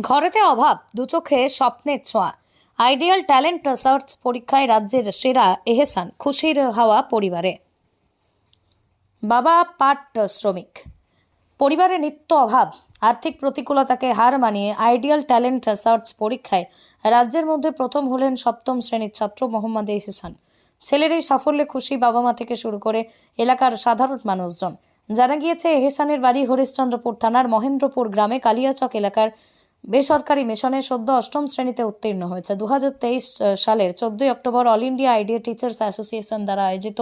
ঘরেতে অভাব দুচোখে স্বপ্নের ছোঁয়া। আইডিয়াল ট্যালেন্ট রিসার্চ পরীক্ষায় রাজ্যের সেরা এহেসান, খুশির হাওয়া পরিবারে। বাবা পাট শ্রমিক। পরিবারে নিত্য অভাব, আর্থিক প্রতিকূলতাকে হার মানিয়ে আইডিয়াল ট্যালেন্ট সার্চ পরীক্ষায় রাজ্যের মধ্যে প্রথম হলেন সপ্তম শ্রেণির ছাত্র মোহাম্মদ এহসান। ছেলের এই সাফল্যে খুশি বাবা মা থেকে শুরু করে এলাকার সাধারণ মানুষজন। জানা গিয়েছে, এহসানের বাড়ি হরিশ্চন্দ্রপুর থানার মহেন্দ্রপুর গ্রামে কালিয়াচক এলাকার বেসরকারি মিশনে সদ্য অষ্টম শ্রেণীতে উত্তীর্ণ হয়েছে। দু হাজার তেইশ সালের চোদ্দই October all India idea teachers association দ্বারা আয়োজিত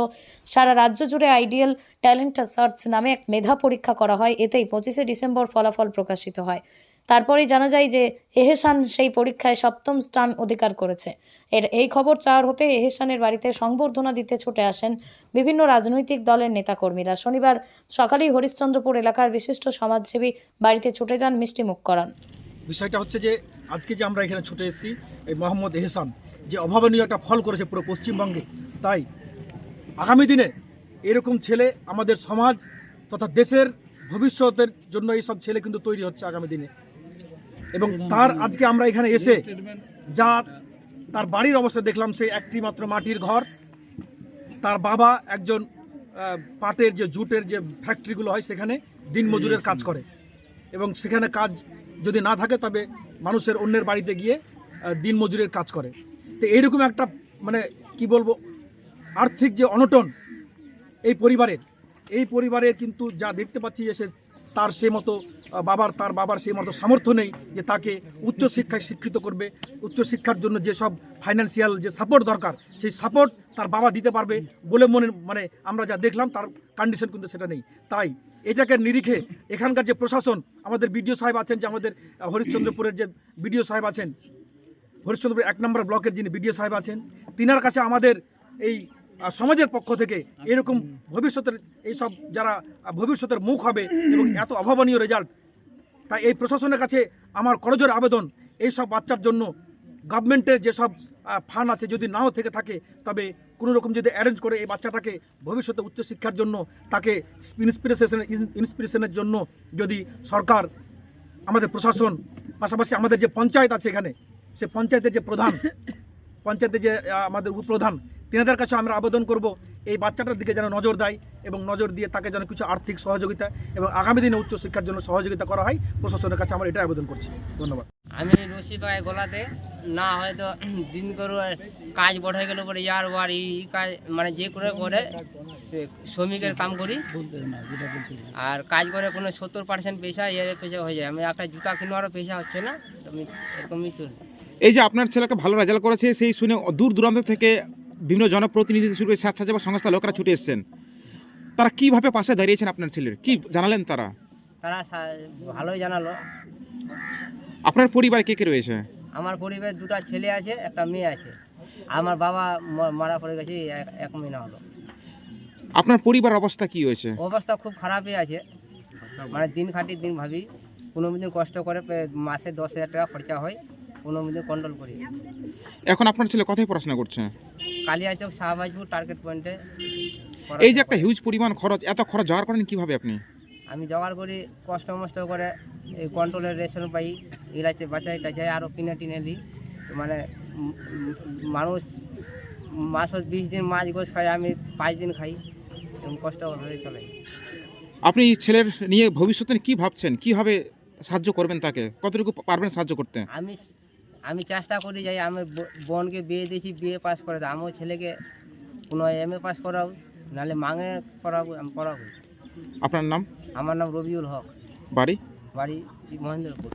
সারা রাজ্য জুড়ে আইডিয়াল ট্যালেন্ট সার্চ নামে এক মেধা পরীক্ষা করা হয়। এতেই পঁচিশে ডিসেম্বর ফলাফল প্রকাশিত হয়। তারপরেই জানা যায় যে এহেসান সেই পরীক্ষায় সপ্তম স্থান অধিকার করেছে। এর এই খবর চার হতে এহেসানের বাড়িতে সংবর্ধনা দিতে ছুটে আসেন বিভিন্ন রাজনৈতিক দলের নেতাকর্মীরা। শনিবার সকালেই হরিশ্চন্দ্রপুর এলাকার বিশিষ্ট সমাজসেবী বাড়িতে ছুটে যান মিষ্টিমুখ করান। বিষয়টা হচ্ছে যে আজকে যে আমরা এখানে ছুটে এসেছি, এই মোহাম্মদ এহসান যে অভাবনীয় একটা ফল করেছে পুরো পশ্চিমবঙ্গে, তাই আগামী দিনে এরকম ছেলে আমাদের সমাজ তথা দেশের ভবিষ্যতের জন্য এই সব ছেলে কিন্তু তৈরি হচ্ছে আগামী দিনে। এবং তার আজকে আমরা এখানে এসে যা তার বাড়ির অবস্থা দেখলাম, সে একটি মাত্র মাটির ঘর। তার বাবা একজন পাটের যে জুটের যে ফ্যাক্টরিগুলো হয় সেখানে দিনমজুরের কাজ করে। এবং সেখানে কাজ যদি না থাকে তবে মানুষের অন্যের বাড়িতে গিয়ে দিনমজুরের কাজ করে। তো এইরকম একটা মানে কি বলব, আর্থিক যে অনটন এই পরিবারের এই পরিবারের কিন্তু যা দেখতে পাচ্ছি যে সে তার সে মতো বাবার, তার বাবার সেই মতো সামর্থ্য নেই যে তাকে উচ্চশিক্ষায় শিক্ষিত করবে। উচ্চশিক্ষার জন্য যেসব ফাইন্যান্সিয়াল যে সাপোর্ট দরকার, সেই সাপোর্ট তার বাবা দিতে পারবে বলে মনে মানে আমরা যা দেখলাম তার কন্ডিশন কিন্তু সেটা নেই। তাই এটাকে নিরিখে এখানকার যে প্রশাসন, আমাদের বিডিও সাহেব আছেন যে আমাদের হরিশ্চন্দ্রপুরের যে বিডিও সাহেব আছেন হরিশ্চন্দ্রপুর এক নম্বর ব্লকের যিনি বিডিও সাহেব আছেন, তিনার কাছে আমাদের এই সমাজের পক্ষ থেকে এরকম ভবিষ্যতের এইসব যারা ভবিষ্যতের মুখ হবে এবং এত অভাবনীয় রেজাল্ট তাই এই প্রশাসনের কাছে আমার করজোর আবেদন এই সব বাচ্চার জন্য গভর্নমেন্টের যেসব ফান্ড আছে যদি নাও থেকে থাকে, তবে কোনো রকম যদি অ্যারেঞ্জ করে এই বাচ্চাটাকে ভবিষ্যতে উচ্চশিক্ষার জন্য, তাকে ইন্সপিরেশন ইন্সপিরেশনের জন্য যদি সরকার, আমাদের প্রশাসন, পাশাপাশি আমাদের যে পঞ্চায়েত আছে এখানে, সে পঞ্চায়েতের যে প্রধান, পঞ্চায়েতের যে আমাদের উপপ্রধান তিনাদের কাছে আমরা আবেদন করব এই বাচ্চাটার দিকে যেন নজর দেয় এবং নজর দিয়ে তাকে যেন কিছু আর্থিক সহযোগিতা এবং আগামী দিনে উচ্চশিক্ষার জন্য সহযোগিতা করা হয় প্রশাসনের কাছে আমরা এটা আবেদন করছি। ধন্যবাদ। আমি রশি পাই গলাতে না হয়তো দিন করে কাজ বড় হয়ে গেলে পরে ইয়ার ওয়ার এই কাজ মানে যে করে করে শ্রমিকের কাম করি। আর কাজ করে কোনো সত্তর পার্সেন্ট পয়সা এর পয়সা হয়ে যায়। আমি একটা জুতা কিনবারও পেশা হচ্ছে না আমি এরকমই চলি এই যে আপনার ছেলেকে ভালো রেজাল্ট করেছে সেই শুনে দূর দূরান্ত থেকে বিভিন্ন জনপ্রতিনিধি শুরু করে স্বেচ্ছাসেবক সংস্থা লোকরা ছুটে এসেছেন। তারা কীভাবে পাশে দাঁড়িয়েছেন আপনার ছেলের? কি জানালেন তারা? তারা ভালোই জানালো। আপনার পরিবার কে কে রয়েছে? আমার পরিবার দুটো ছেলে আছে একটা মেয়ে আছে। আমার বাবা মারা পড়ে গেছে এক- এক মহিনা হলো। আপনার পরিবার অবস্থা কি হয়েছে? অবস্থা খুব খারাপই আছে। মানে দিন খাটি দিন ভাবি কোনো দিন কষ্ট করে মাসে দশ হাজার টাকা খরচা হয় কোনো দিন কন্ট্রোল করি। এখন আপনার ছেলে কোথায় পড়াশোনা করছে? কালিয়াচক শাহবাজপুর টার্গেট পয়েন্টে এই যে একটা হিউজ পরিমাণ খরচ এত খরচ জোগাড় করেন কীভাবে আপনি? আমি জোগাড় করি কষ্ট মষ্ট করে এই কন্ট্রোলের রেশন পাই ইলাচে বাঁচাই টাচাই আরও কিনে টিনে নিই মানে মানুষ মাসত বিশ দিন মাছ গোছ খাই আমি পাঁচ দিন খাই এরকম কষ্ট করে চলে। আপনি ছেলের নিয়ে ভবিষ্যতে কি ভাবছেন? কীভাবে সাহায্য করবেন তাকে? কতটুকু পারবেন সাহায্য করতে? আমি আমি চেষ্টা করি যাই আমি বোনকে বিয়ে দিয়েছি বিয়ে পাস করে দাও। আমার ছেলেকে কোনো এম এ পাস করাবো নাহলে মাঙে করাবো আমি করাবো। আপনার নাম? আমার নাম রবিউল হক। বাড়ি? বাড়ি মহেন্দ্রপুর।